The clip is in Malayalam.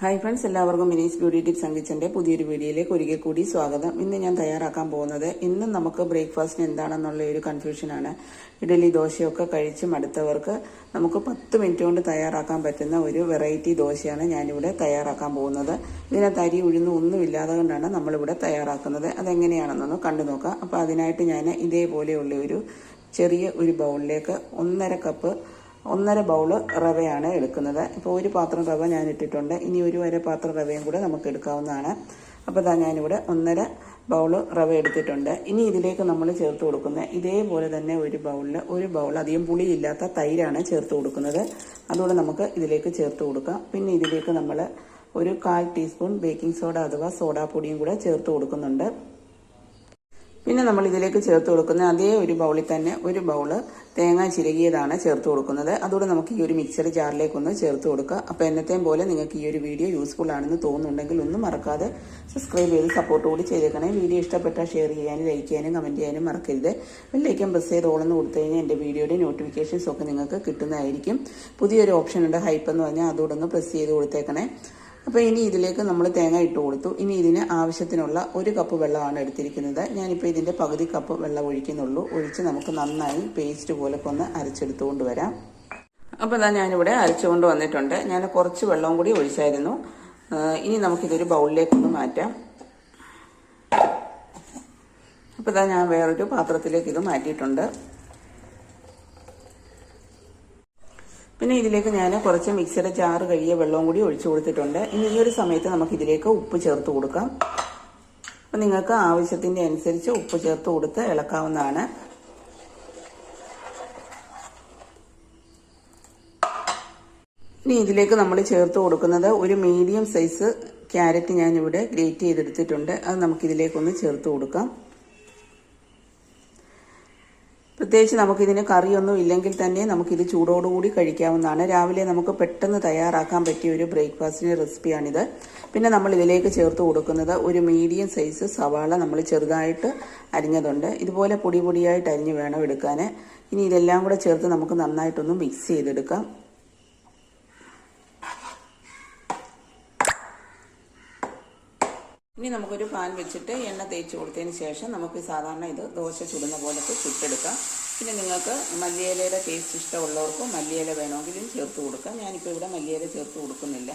ഹായ് ഫ്രണ്ട്സ് എല്ലാവർക്കും മിനീസ് ബ്യൂട്ടി ടിപ്സ് അങ്കിച്ചന്റെ പുതിയൊരു വീഡിയോയിലേക്ക് ഒരിക്കൽ കൂടി സ്വാഗതം. ഇന്ന് ഞാൻ തയ്യാറാക്കാൻ പോകുന്നത് ഇന്ന് നമുക്ക് ബ്രേക്ക്ഫാസ്റ്റിന് എന്താണെന്നുള്ള ഒരു കൺഫ്യൂഷനാണ് ഇഡലി ദോശയൊക്കെ കഴിച്ച് മടുത്തവർക്ക് നമുക്ക് പത്ത് മിനിറ്റ് കൊണ്ട് തയ്യാറാക്കാൻ പറ്റുന്ന ഒരു വെറൈറ്റി ദോശയാണ് ഞാനിവിടെ തയ്യാറാക്കാൻ പോകുന്നത്. ഇതിനകത്ത് അരി ഉഴുന്ന് ഒന്നുമില്ലാതെ കൊണ്ടാണ് നമ്മളിവിടെ തയ്യാറാക്കുന്നത്. അതെങ്ങനെയാണെന്നൊന്ന് കണ്ടു നോക്കാം. അപ്പോൾ അതിനായിട്ട് ഞാൻ ഇതേപോലെയുള്ള ഒരു ചെറിയ ഒരു ബൗളിലേക്ക് ഒന്നര കപ്പ് ഒന്നര ബൗൾ റവയാണ് എടുക്കുന്നത്. ഇപ്പോൾ ഒരു പാത്രം റവ ഞാൻ ഇട്ടിട്ടുണ്ട്. ഇനി ഒരു വരെ പാത്രം റവയും കൂടെ നമുക്ക് എടുക്കാവുന്നതാണ്. അപ്പോൾ ഇതാ ഞാനിവിടെ ഒന്നര ബൗൾ റവ എടുത്തിട്ടുണ്ട്. ഇനി ഇതിലേക്ക് നമ്മൾ ചേർത്ത് കൊടുക്കുന്നത് ഇതേപോലെ തന്നെ ഒരു ബൗളിൽ ഒരു ബൗൾ അധികം പുളിയില്ലാത്ത തൈരാണ് ചേർത്ത് കൊടുക്കുന്നത്. അതുകൊണ്ട് നമുക്ക് ഇതിലേക്ക് ചേർത്ത് കൊടുക്കാം. പിന്നെ ഇതിലേക്ക് നമ്മൾ ഒരു കാൽ ടീസ്പൂൺ ബേക്കിംഗ് സോഡ അഥവാ സോഡാപ്പൊടിയും കൂടെ ചേർത്ത് കൊടുക്കുന്നുണ്ട്. പിന്നെ നമ്മൾ ഇതിലേക്ക് ചേർത്ത് കൊടുക്കുന്ന അതേ ഒരു ബൗളിൽ തന്നെ ഒരു ബൗൾ തേങ്ങ ചിരകിയതാണ് ചേർത്ത് കൊടുക്കുന്നത്. അതുകൊണ്ട് നമുക്ക് ഈ ഒരു മിക്സർ ജാറിലേക്കൊന്ന് ചേർത്ത് കൊടുക്കുക അപ്പോൾ എന്നത്തെയും പോലെ നിങ്ങൾക്ക് ഈ ഒരു വീഡിയോ യൂസ്ഫുൾ ആണെന്ന് തോന്നുന്നുണ്ടെങ്കിൽ ഒന്നും മറക്കാതെ സബ്സ്ക്രൈബ് ചെയ്ത് സപ്പോർട്ട് കൂടി ചെയ്തേക്കണേ. വീഡിയോ ഇഷ്ടപ്പെട്ടാൽ ഷെയർ ചെയ്യാനും ലൈക്ക് ചെയ്യാനും കമന്റ് ചെയ്യാനും മറക്കരുത്. ബെല്ലൈക്കൻ പ്രസ് ചെയ്ത് ഓളെന്ന് കൊടുത്തു കഴിഞ്ഞാൽ എന്റെ വീഡിയോയുടെ നോട്ടിഫിക്കേഷൻസ് ഒക്കെ നിങ്ങൾക്ക് കിട്ടുന്നതായിരിക്കും. പുതിയൊരു ഓപ്ഷൻ ഉണ്ട് ഹൈപ്പ് എന്ന് പറഞ്ഞാൽ അതുകൂടെ പ്രസ് ചെയ്ത് കൊടുത്തേക്കണേ. അപ്പോൾ ഇനി ഇതിലേക്ക് നമ്മൾ തേങ്ങ ഇട്ട് കൊടുത്തു. ഇനി ഇതിന് ആവശ്യത്തിനുള്ള ഒരു കപ്പ് വെള്ളമാണ് എടുത്തിരിക്കുന്നത്. ഞാനിപ്പോൾ ഇതിന്റെ പകുതി കപ്പ് വെള്ളം ഒഴിക്കുന്നുള്ളൂ. ഒഴിച്ച് നമുക്ക് നന്നായി പേസ്റ്റ് പോലെ ഒന്ന് അരച്ചെടുത്തുകൊണ്ട് വരാം. അപ്പോൾ ഇതാ ഞാനിവിടെ അരച്ചുകൊണ്ട് വന്നിട്ടുണ്ട്. ഞാൻ കുറച്ച് വെള്ളവും കൂടി ഒഴിച്ചായിരുന്നു. ഇനി നമുക്കിതൊരു ബൗളിലേക്കൊന്ന് മാറ്റാം. അപ്പോൾ ഇതാ ഞാൻ വേറൊരു പാത്രത്തിലേക്ക് ഇത് മാറ്റിയിട്ടുണ്ട്. പിന്നെ ഇതിലേക്ക് ഞാൻ കുറച്ച് മിക്സിയുടെ ചാറ് കഴിയ വെള്ളവും കൂടി ഒഴിച്ചു കൊടുത്തിട്ടുണ്ട്. ഇനി ഈ ഒരു സമയത്ത് നമുക്ക് ഇതിലേക്ക് ഉപ്പ് ചേർത്ത് കൊടുക്കാം. അപ്പം നിങ്ങൾക്ക് ആവശ്യത്തിന്റെ അനുസരിച്ച് ഉപ്പ് ചേർത്ത് കൊടുത്ത് ഇളക്കാവുന്നതാണ്. ഇനി ഇതിലേക്ക് നമ്മൾ ചേർത്ത് കൊടുക്കുന്നത് ഒരു മീഡിയം സൈസ് ക്യാരറ്റ് ഞാനിവിടെ ഗ്രേറ്റ് ചെയ്തെടുത്തിട്ടുണ്ട്. അത് നമുക്കിതിലേക്കൊന്ന് ചേർത്ത് കൊടുക്കാം. പ്രത്യേകിച്ച് നമുക്കിതിന് കറിയൊന്നും ഇല്ലെങ്കിൽ തന്നെ നമുക്കിത് ചൂടോടുകൂടി കഴിക്കാവുന്നതാണ്. രാവിലെ നമുക്ക് പെട്ടെന്ന് തയ്യാറാക്കാൻ പറ്റിയ ഒരു ബ്രേക്ക്ഫാസ്റ്റിന്റെ റെസിപ്പിയാണിത്. പിന്നെ നമ്മൾ ഇതിലേക്ക് ചേർത്ത് കൊടുക്കുന്നത് ഒരു മീഡിയം സൈസ് സവാള നമ്മൾ ചെറുതായിട്ട് അരിഞ്ഞതുണ്ട്. ഇതുപോലെ പൊടി പൊടിയായിട്ട് അരിഞ്ഞ് വേണം എടുക്കാൻ ഇനി ഇതെല്ലാം കൂടെ ചേർത്ത് നമുക്ക് നന്നായിട്ടൊന്ന് മിക്സ് ചെയ്തെടുക്കാം. ഇനി നമുക്കൊരു പാൻ വെച്ചിട്ട് എണ്ണ തേച്ച് കൊടുത്തതിന് ശേഷം നമുക്ക് സാധാരണ ഇത് ദോശ ചുടുന്ന പോലത്തെ ചുട്ടെടുക്കാം. പിന്നെ നിങ്ങൾക്ക് മല്ലിയിലയുടെ ടേസ്റ്റ് ഇഷ്ടമുള്ളവർക്ക് മല്ലിയില വേണമെങ്കിലും ചേർത്ത് കൊടുക്കാം. ഞാനിപ്പോൾ ഇവിടെ മല്ലിയില ചേർത്ത് കൊടുക്കുന്നില്ല.